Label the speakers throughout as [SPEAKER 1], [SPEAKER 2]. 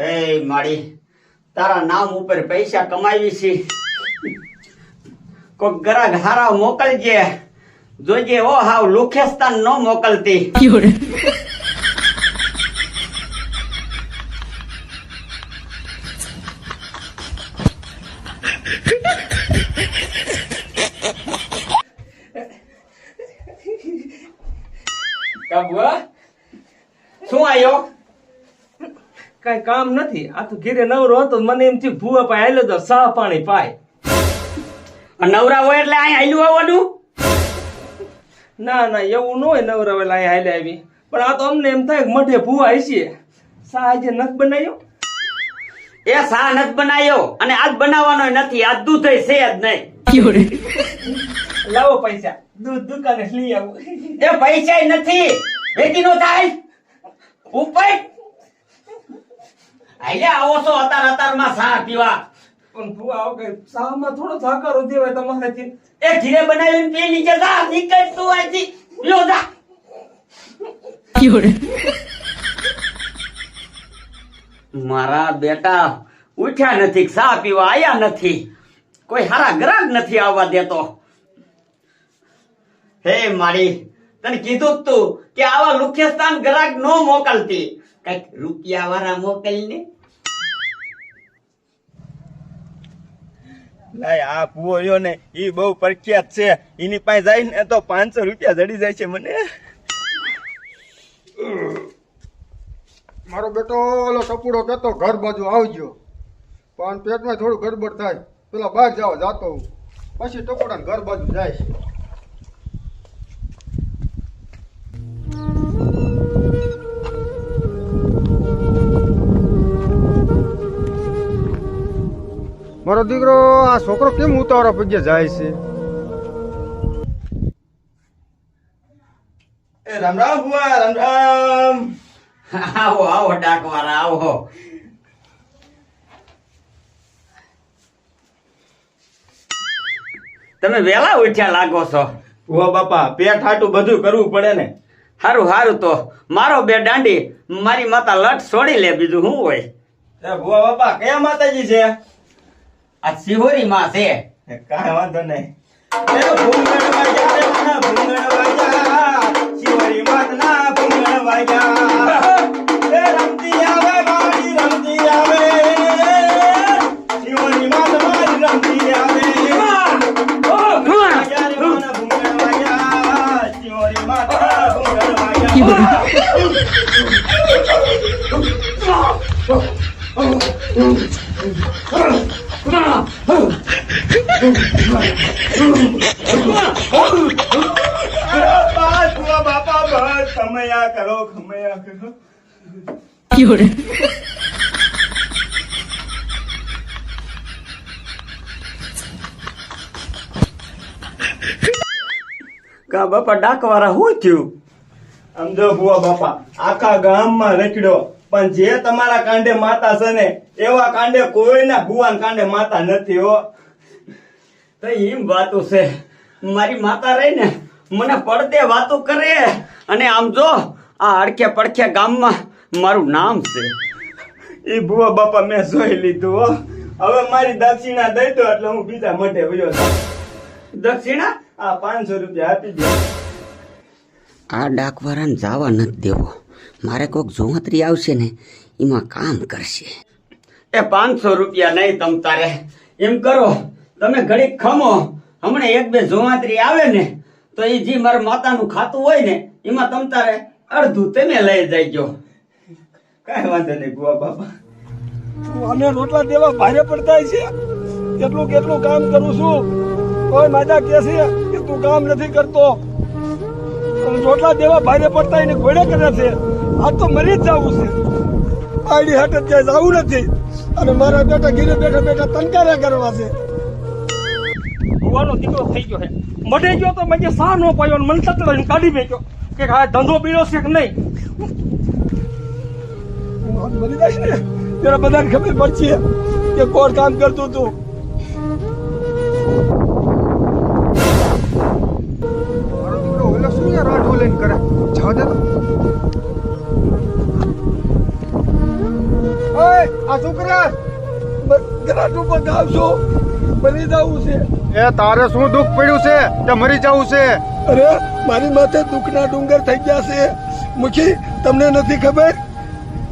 [SPEAKER 1] હે મારી તારા નામ ઉપર પૈસા કમાવી છે. કોક ગરાગ હારા મોકલજે. જોજે ઓ હાવ લુખેસ્તાન ન મોકલતી. શું આયો?
[SPEAKER 2] કઈ કામ નથી. આ તો ઘેરે નવરો હતો મને એમ થયું ભૂવા પાસે આયલો તો સાહ પાણી પાય.
[SPEAKER 1] નવરા હોય એટલે અહીં આયલું આવવાનું
[SPEAKER 2] ના ના એવું ન હોય નવરા વેલા અહીંયા હાલે આવી. પણ આ તો અમને એમ થાય કે મઢે ભૂવા હશે સા આજે નથી બનાવ્યો
[SPEAKER 1] એ સા નથી બનાવ્યો અને આજ બનાવવાનો નથી. આજ દૂધ છે જ નહીં.
[SPEAKER 2] લાવો પૈસા. દૂધ દુકાને લઈ આવું.
[SPEAKER 1] એ પૈસા નથી. વેચી નો થાય. ઉપર. આયા આવો છો અતાર અતારમાં સા પીવા.
[SPEAKER 2] પણ ભૂવા આવો કે સા માં થોડો સાકારો દેવાય તમારાથી
[SPEAKER 1] એ ઘીરે બનાવીને પી નીચે જા નીકળ તું અહીંથી લ્યો જા，મારા બેટા ઉઠ્યા નથી સા પીવા આયા નથી. કોઈ હારા ગ્રાહક નથી આવવા દેતો. હે મારી તને કીધું જ તું કે આવા લુખ્યસ્તાન ગ્રાહક નો મોકલતી. કંઈક રૂપિયા વાળા મોકલીને?
[SPEAKER 3] લાય આ ભૂવો રહ્યો ને એ બહુ પ્રખ્યાત છે. એની પાસે જાય ને તો પાંચસો રૂપિયા જડી જાય છે મને.
[SPEAKER 4] મારો બેટો ઓલો ટપુડો કહેતો ઘર બાજુ આવજો. પણ પેટમાં થોડું ગડબડ થાય. પેલા બહાર જાવ જાતો હું. પછી ટપુડા ઘર બાજુ જાય મારો દીકરો આ છોકરો કેમ ઉતાવળા પગે જાય છે?
[SPEAKER 3] એ રામ રામ ભૂવા રામ રામ.
[SPEAKER 1] આવો આવો ડાકવાળા આવો. તમે વેલા ઉઠ્યા લાગો છો?
[SPEAKER 3] ભૂવા બાપા પેટ હાટું બધું કરવું પડે ને.
[SPEAKER 1] હારું હારું તો. મારો બે દાંડી મારી માતા લટ છોડી લે બીજું શું હોય?
[SPEAKER 3] એ બાપા કયા માતાજી છે?
[SPEAKER 1] આ શિહોરી માં છે
[SPEAKER 3] કાંઈ વાંધો નહીં એ ભૂંગળ વાગ્યા રે મને ભૂંગળ વાગ્યા શિવરી માતના ભૂંગળ વાગ્યા એ બાપા બસ
[SPEAKER 5] તમે આ
[SPEAKER 1] કા બાપા ડાકવાળા શું થયું?
[SPEAKER 3] આમ જો ભુવા બાપા, આખા ગામમાં રચડ્યો પણ જે તમારા કાંડે માતા છે ને, એવા કાંડે કોઈના ભુવાન કાંડે માતા નથી, હો.
[SPEAKER 1] તો એમ વાતો છે. મારી માતા રહી ને, મને પડદે વાતો કરે. અને આમ જો, આ અડખે પડખે ગામમાં મારું નામ છે.
[SPEAKER 3] એ ભુવા બાપા મેં જોઈ લીધું, હો. હવે મારી દક્ષિણા દઈ દો એટલે હું બીજા મઢે વયો
[SPEAKER 1] દક્ષિણા?
[SPEAKER 3] આ પાંચસો રૂપિયા આપી દે.
[SPEAKER 1] આ ડાકવારાને જવા નથી દેવો. મારે કોઈક જોહત્રી આવશે ને એમાં કામ કરશે. એ પાંચસો રૂપિયા નહીં તમ તારે. એમ કરો તમે ઘડીક ખમો. હમણાં એક બે જોવાત્રી આવે ને તો એ જે મારા માતાનું ખાતું હોય ને એમાં તમ તારે અડધું તમે લઈ જઈજો
[SPEAKER 3] કાંઈ વાંધો નહીં ગુવા બાપા.
[SPEAKER 4] અમે રોટલા દેવા ભારે પડતા છે. કેટલું કેટલું કામ કરું છું. કોઈ માતા કે છે કે તું કામ નથી કરતો. રોટલા દેવા ભારે પડતા એને ઘોડે કરે છે. આ તો મરી જ જવું છે. આડી હાટે જ જવું નથી. અને મારા બેટા ઘીરે બેઠા બેઠા તનકાર્યા કરવા છે.
[SPEAKER 2] ભગવાનો દીકરો થઈ ગયો છે. મઢે ગયો તો મને સા નો પાયો મન તતડાઈને કાઢી મેક્યો. કે આ ધંધો બીડો છે કે નહીં?
[SPEAKER 4] મરી જશે ને ત્યારે બધાને ખબર પડશે કે કોણ કામ કરતું હતું. મારો દીકરો ઓલો શું યાર આઠો લઈને કરે? જવા દે તો ઓય ગરા ટૂંકો ગાવ છું મરી જવું છે.
[SPEAKER 6] એ તારે શું દુઃખ પડ્યું છે કે મરી જવું છે?
[SPEAKER 4] અરે મારી માથે દુઃખના ડુંગર થઈ ગયા છે. મુખી તમને નથી ખબર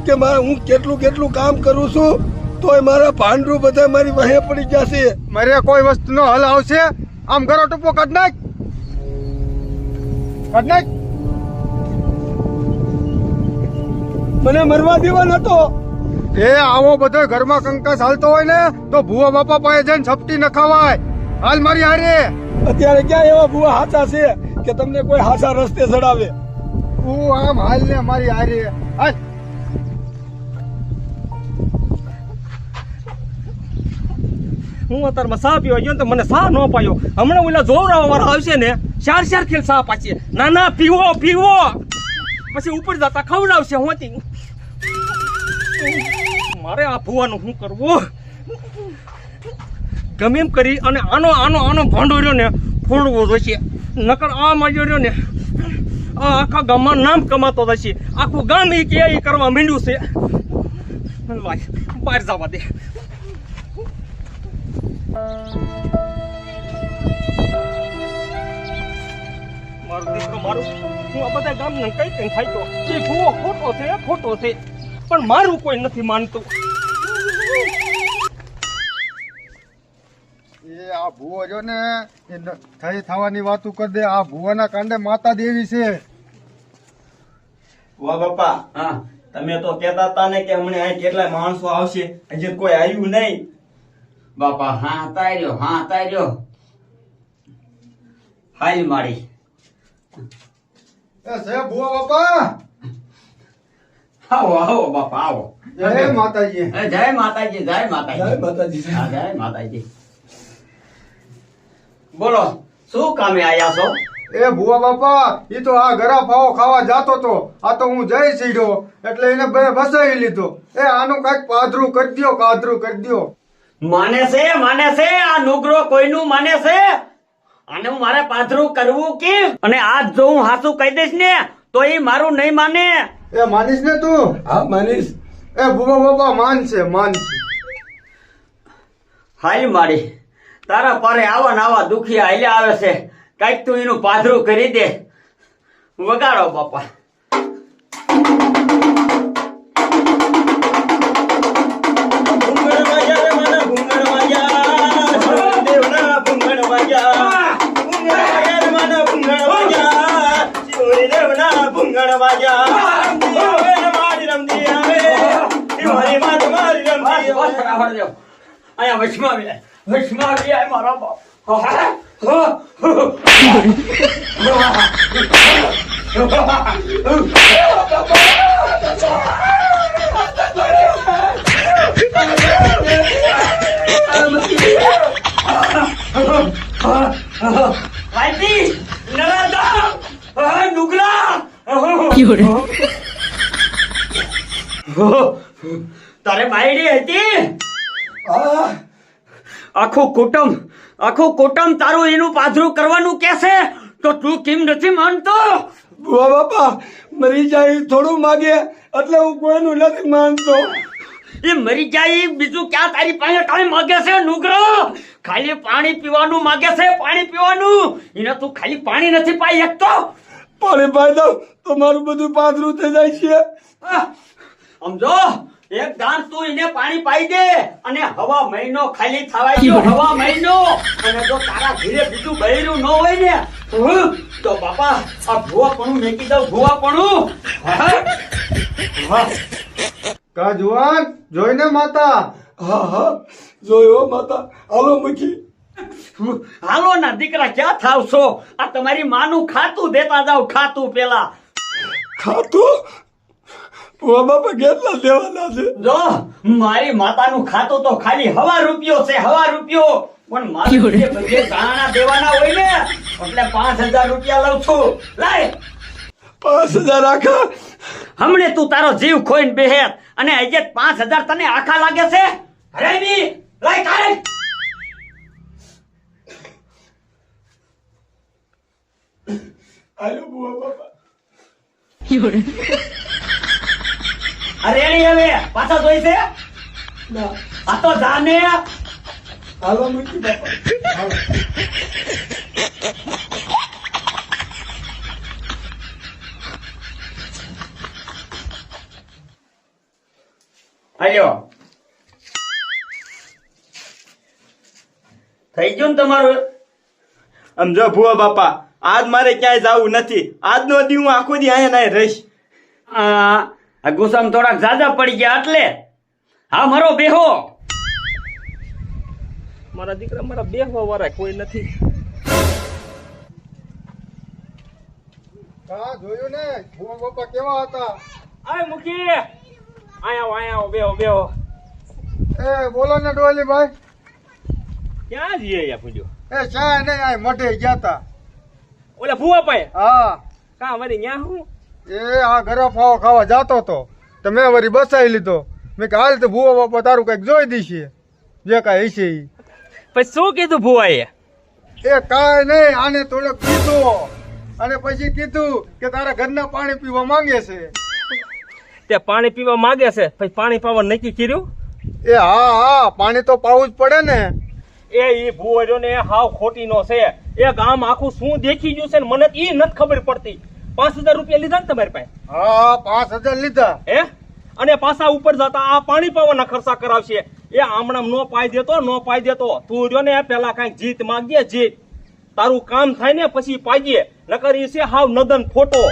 [SPEAKER 4] કે મારે હું કેટલું કેટલું કામ કરું છું? તોય મારા ભાંડરું બધા મારી વહે પડી ગયા છે.
[SPEAKER 6] મારે કોઈ વસ્તુનો હલ આવશે? આમ કરો ટૂંકો કાઢ નાખ. કાઢ નાખ.
[SPEAKER 4] મને મરવા દેવા નતો
[SPEAKER 6] એ આવો બધો ઘરમાં કંકાસ હાલતો હોય ને તો ભુવા બાપા પાસે જઈને છપટી નખાવાય હાલ મારી હારે.
[SPEAKER 4] અત્યારે ક્યાં એવા ભૂવા હાચા છે કે તમને કોઈ હાચા રસ્તે ચડાવે?
[SPEAKER 6] તું આમ હાલ ને મારી હારે. હાલ.
[SPEAKER 2] હું અત્યારમાં સા પીવા ગયો ને તો મને સા ન પાયો. હમણાં ઓલા જોવરાવા વાળા આવશે ને ચાર ચાર ખેલ સા પાછી. ના ના પીવો પીવો. પછી ઉપર જતા ખવડાવશે હોતી મારે આ ભુવાનું શું કરવું? ગમે એમ કરી અને આનો આનો આનો ભાંડો રહ્યો ને ફોડવો જોઈશે નકર આ માજો રહ્યો ને આ આખા ગામમાં નામ કમાતો થશે આખું ગામ એ કે એ કરવા માંડ્યું છે. બહાર જવા દે. મારું દીકરો મારું. હું આ બધા ગામ ગામને કઈ કઈ ખાઈતો એ ભૂવો ખોટો છે ખોટો છે. પણ મારું કોઈ નથી માનતું.
[SPEAKER 6] એ આ ભુવો જો ને એ થઈ થવાની વાતું કરી દે. આ ભુવાના કાંડે માતા દેવી છે.
[SPEAKER 3] વાહ બાપા
[SPEAKER 1] હા
[SPEAKER 3] તમે તો કહેતા હતા ને કે હમણાં અહીં કેટલા માણસો આવશે. હજી કોઈ આવ્યું નહીં.
[SPEAKER 1] બાપા હા તાર્યો હા તાર્યો હાલ મારી.
[SPEAKER 6] એ ભુવા બાપા?
[SPEAKER 1] આવો આવો બાપા આવો.
[SPEAKER 6] જય માતાજી.
[SPEAKER 1] એ જય માતાજી જય માતાજી.
[SPEAKER 4] જય માતાજી.
[SPEAKER 1] જય માતાજી. બોલો શું કામે આયા છો?
[SPEAKER 6] એ ભુવા બાપા ઈ તો આ ગરા ફાવો ખાવા જાતો તો. આ તો હું જઈ સીડ્યો એટલે એને બસાવી લીધો. એ આનું કંઈક પાદરું કરી દ્યો કાદરું કરી દો
[SPEAKER 1] માને છે માને છે આ નુગરો કોઈનું માને છે? આને હું મારે પાધરું કરવું કે અને આજ જો હું હાસું કહી દઈશ ને તો એ મારું નહીં માને.
[SPEAKER 6] એ માનીશ ને તું?
[SPEAKER 4] હા માનીશ.
[SPEAKER 6] એ ભુવા બાપા માન છે માન છે.
[SPEAKER 1] હાલ મારી તારા પારે આવા નાવા દુખી હાલ્યા આવે છે. કંઈક તું એનું પાથરું કરી દે. વગાડો બાપા. બરાબર દેવ અહીંયા વચમાં આવી જાય. વચમાં આવી જાય મારા બાપ. હા, તારે બાયડી હતી? આખું કુટુંબ આખું કુટુંબ તારું એનું પાથરું કરવાનું કે છે? તો તું કેમ નથી માનતો?
[SPEAKER 4] ભુવા બાપા મરી જાય થોડું માગે એટલે હું કોઈનું નથી માનતો.
[SPEAKER 1] એ મરી જાય બીજું ક્યાં તારી પાસે કાંઈ માગે છે નુગરો? ખાલી પાણી પીવાનું માગે છે પાણી પીવાનું? એને તું ખાલી પાણી નથી પાઈ શકતો?
[SPEAKER 4] પાણી પાઈ દઉં તો મારું બધું પાથરું થઈ જાય છે.
[SPEAKER 1] સમજો? એક દાન તું એને પાણી પાઈ દે અને હવા મહિનો ખાલી થવાય ગયો હવા મહિનો. અને જો તારા ઘરે બીજું બહેરું ન હોય ને તો બાપા આ ભૂવા પણ મેકી દઉં ભૂવા પણ
[SPEAKER 6] કા જુવાન જોઈને માતા.
[SPEAKER 4] હા હા જોયો માતા. હાલો મૂકી.
[SPEAKER 1] હાલો ના દીકરા ક્યાં થાવ છો આ તમારી માનું ખાતું દેતા જાવ ખાતું પેલા.
[SPEAKER 4] ખાતું? ભુવા બાપા કેટલા દેવાના છે?
[SPEAKER 1] જો મારી માતાનું ખાતું તો ખાલી હવા રૂપિયો છે હવા રૂપિયો. પણ મારે જે દાણા દેવાના હોય ને એટલે પાંચ હજાર રૂપિયા લઉં છું. લાય.
[SPEAKER 4] પાંચ હજાર આખા?
[SPEAKER 1] હમણે તું તારો જીવ ખોઈને બેહેત અને આજે પાંચ હજાર તને આખા લાગે છે? લાય
[SPEAKER 4] આયો ભુવા બાપા.
[SPEAKER 1] અરે હવે પાછા જોઈ છે? આ તો જાને.
[SPEAKER 4] હાલો મૂકી દે
[SPEAKER 1] હાલ્યો. થઈ ગયું ને તમારું?
[SPEAKER 3] આમ જો ભુવા બાપા આજ મારે ક્યાંય જવું નથી. આજનો દી હું આખો દી અહીંયા રહીશ.
[SPEAKER 1] આ આ ગુસ્સામાં થોડાક ઝાઝા પડી ગયા એટલે? હા મારો બેહો.
[SPEAKER 2] મારા દીકરા મારા બે વાળા કોઈ નથી.
[SPEAKER 6] હા જોયું ને? ભૂવા બાપા કેવા હતા?
[SPEAKER 2] આય મૂકી આયા આયા બેહો બેહો.
[SPEAKER 6] એ બોલો ને ડોલીભાઈ.
[SPEAKER 2] ક્યાં જઈએ યા પૂજો
[SPEAKER 6] એ ચા નહીં આ મઢે ગયા હતા
[SPEAKER 2] ઓલા ભૂવા પાય
[SPEAKER 6] હા.
[SPEAKER 2] કા મારી ન્યા હું?
[SPEAKER 6] એ આ ગરમ ફાવો ખાવા જાતો તો તો મેં વળી બસાવી લીધો. મેં કે હાલ તો ભૂવા બાપા તારું કંઈક જોઈ દીશે જે કાંઈ હશે એ
[SPEAKER 2] પછી શું કીધું ભૂવાએ?
[SPEAKER 6] એ કાંઈ નહીં આને થોડોક કીધું. અને પછી કીધું કે તારા ઘરના પાણી પીવા માંગે છે.
[SPEAKER 2] તે પાણી પીવા માંગે છે પછી પાણી પાવા નક્કી કર્યું?
[SPEAKER 6] એ હા હા પાણી તો પાવું જ પડે ને.
[SPEAKER 2] એ ઈ ભૂવો ને હાવ ખોટી નો છે. એ ગામ આખું શું દેખી ગયું છે ને મને ઈ નથી ખબર પડતી. પાંચ હજાર રૂપિયા લીધા ને તમારી પાસે?
[SPEAKER 6] હા પાંચ હજાર લીધા.
[SPEAKER 2] હે? અને પાછા ઉપર જતા આ પાણી પાવાના ખર્ચા કરાવશે. એ આમણામ નો પાઈ દેતો નો પાઈ દેતો. તું રહ્યો ને પેલા કંઈક જીત માગીએ જીત. તારું કામ થાય ને પછી પાઈએ નકર એ છે હાવ નદન ફોટો.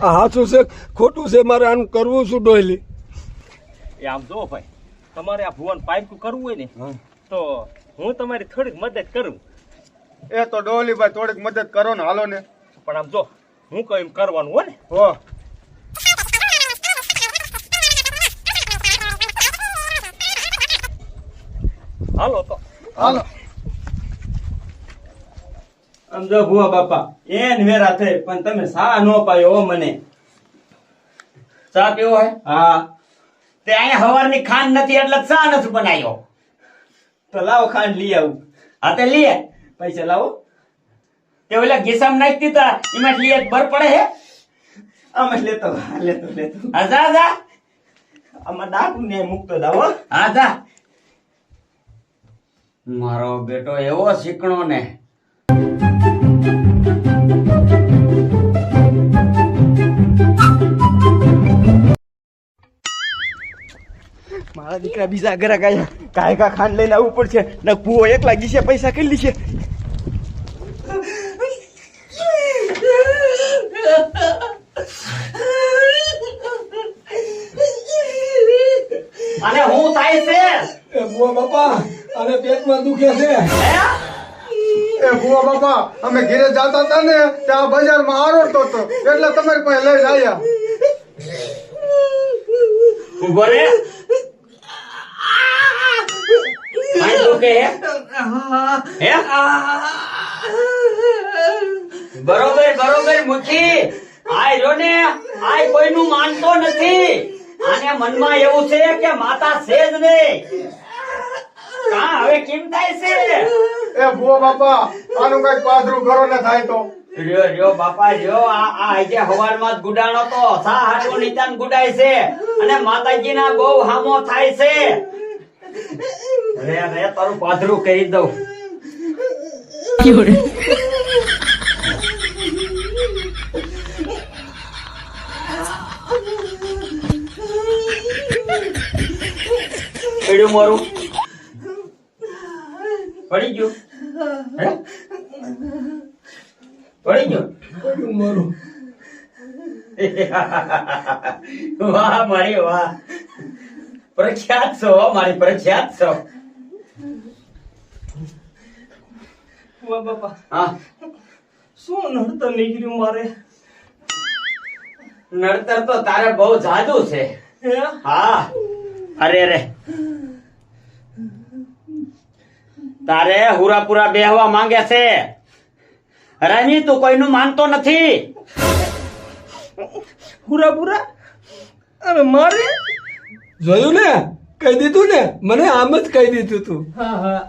[SPEAKER 4] હાચું સાચું છે ખોટું છે મારે આમ કરવું શું ડોયલી?
[SPEAKER 2] એ આમ જો ભાઈ તમારે આ ભુવન પાઇપ કરવું હોય ને તો હું તમારી થોડીક મદદ કરું.
[SPEAKER 6] એ તો ડોલીભાઈ થોડીક મદદ કરો ને હાલો ને.
[SPEAKER 2] પણ આમ જો હું કહું એમ કરવાનું હોય ને?
[SPEAKER 6] હો.
[SPEAKER 2] હાલો તો.
[SPEAKER 6] હાલો.
[SPEAKER 3] સમજો ભુવા બાપા એન વેરા થઈ પણ તમે સા નો પાયો હો મને.
[SPEAKER 1] ચા પીવો હે?
[SPEAKER 3] હા.
[SPEAKER 1] તે અહીંયા હવારની ખાંડ નથી એટલે ચા નથી બનાવ્યો.
[SPEAKER 3] તો લાવો ખાંડ લઈ આવું.
[SPEAKER 1] હા તે લઈએ.
[SPEAKER 3] પૈસા લાવો.
[SPEAKER 1] તે ઓલા ઘેસામ નાખતી તા એમાં લીએ એક બર પડે હે.
[SPEAKER 3] આમાં લેતો લેતો લેતો
[SPEAKER 1] હા જા જા.
[SPEAKER 3] આમાં ડાકુ ને મુકતો દાવો
[SPEAKER 1] હા. જા. મારો બેટો એવો શીકણો ને.
[SPEAKER 3] મારા દીકરા બીજા ઘરે કાયા કાયકા ખાન ખાંડ લઈને આવવું પડશે. ને ભૂવો એકલા ગીશે પૈસા કેટલી છે
[SPEAKER 1] અને હું થાય છે
[SPEAKER 4] બુઆ બાપા અને પેટમાં દુખે છે.
[SPEAKER 6] એ ભુવા બાપા અમે ઘરે જતા હતા ને ત્યાં બજારમાં આરોટતો હતો. એટલે તમારી પાસે લઈને આવ્યા
[SPEAKER 1] ઊભો રે. બરોબર બરોબર મુઠી આય જો ને. આય કોઈનું માનતો નથી. આને મનમાં એવું છે કે માતા છે જ નહીં. હવે કેમ થાય છે?
[SPEAKER 6] એ ભુવા બાપા આનું કંઈક પાદરું કરો ને થાય તો.
[SPEAKER 1] રહ્યો રહ્યો બાપા રહ્યો. આ આ આજે હવારમાં જ ગુડાણો તો સા હાટો નિતાન ગુડાય છે. અને માતાજીના બહુ હામો થાય છે. રે રે તારું પાદરું કરી દઉં.
[SPEAKER 5] 有人
[SPEAKER 1] ，મારું? પડી ગયું? હે? પડી ગયું?
[SPEAKER 4] પડ્યું મારું.
[SPEAKER 1] વાહ મારી વાહ. પ્રખ્યાત છો મારી પ્રખ્યાત છો.
[SPEAKER 2] વાહ બાપા.
[SPEAKER 1] હા.
[SPEAKER 2] શું નડતર નીકળ્યું મારે?
[SPEAKER 1] નડતર તો તારે બહુ જાદુ છે.
[SPEAKER 2] હા?
[SPEAKER 1] અરે રે તારે હુરાપુરા બેહવા માંગે છે. રમી તું કોઈનું માનતો નથી.
[SPEAKER 2] પૂરા પૂરા અરે મારે?
[SPEAKER 4] જોયું ને? કહી દીધું ને? મને આમ જ કહી દીધું તું.
[SPEAKER 2] હા હા.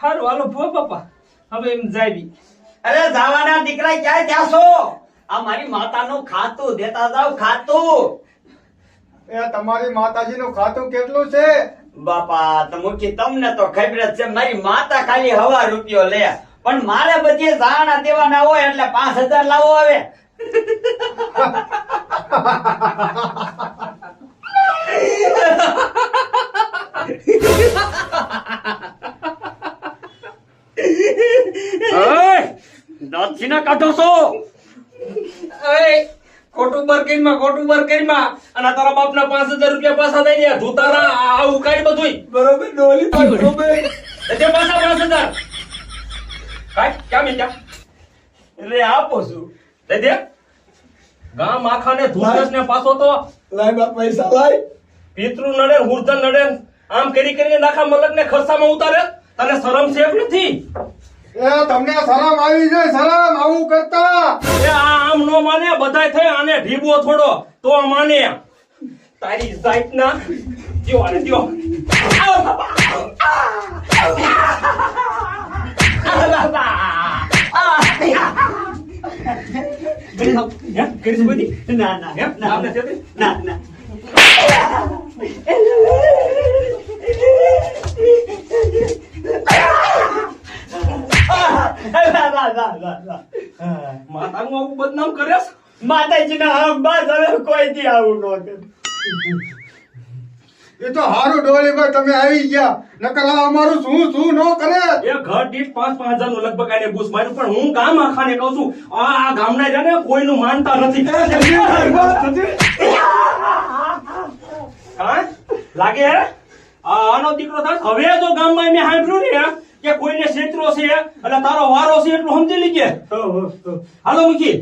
[SPEAKER 2] હારું હાલો બાપા. હવે એમ જાવી
[SPEAKER 1] અરે જાવાના દીકરા ક્યાં ત્યાં છો? આ મારી માતાનું ખાતું દેતા જાવ ખાતું.
[SPEAKER 6] એ તમારી માતાજીનું ખાતું કેટલું છે?
[SPEAKER 1] બાપા તો મુખી તમને તો ખબર છે મારી માતા ખાલી હવા રૂપિયો લે. પણ મારે બધી જાણા દેવાના હોય એટલે પાંચ હજાર લાવો આવે દાંતથી ના કાઢો છો.
[SPEAKER 2] ખોટું બરકીમાં ખોટું બરકીમાં અને આ તારા બાપના પાંચ હજાર રૂપિયા પાછા દઈ દે. તું તારા આ- આ બધું
[SPEAKER 4] બરોબર ડોલી બરોબર
[SPEAKER 2] તે પાછા પાંચ હજાર. કાંઈ ક્યાં
[SPEAKER 1] આપો છું.
[SPEAKER 2] દઈ દે. ગામ આખાને ધૂળસ ને પાછો તો.
[SPEAKER 4] લાય બાપ પૈસા લાય.
[SPEAKER 2] પિતૃ નડે હુર્ધન નડે. આમ કરી કરીને નાખા મલક ને ખર્ચામાં ઉતારે. તને શરમ સેફ નથી?
[SPEAKER 6] એ તમને શરમ આવી જાય શરમ આવું કરતા
[SPEAKER 2] એ આ આમ નો માને બધાય થઈ આને ઢીબો થોડો તો માને તારી જાત ના દ્યો આને બધી?
[SPEAKER 1] ના ના? ના ના ના
[SPEAKER 2] માતાનું આવું બદનામ કરે છે?
[SPEAKER 1] માતાજીના આમ બાદ હવે કોઈથી આવું ન કરે
[SPEAKER 6] એ તો હારું ડોલી ભાઈ તમે આવી ગયા નકર અમારું શું શું નો કરે
[SPEAKER 2] એ ઘર દીઠ પાંચ પાંચ હજારનું લગભગ આને બૂસ માર્યું પણ હું ગામ આખાને કહું છું આ ગામ ગામના જાને ને કોઈનું માનતા નથી લાગે હે? આ આનો દીકરો થાય હવે જો ગામમાં મેં સાંભળ્યું ને કે કોઈને ક્ષેત્રો છે એટલે તારો વારો છે એટલું સમજી લીજે. હાલો મૂકી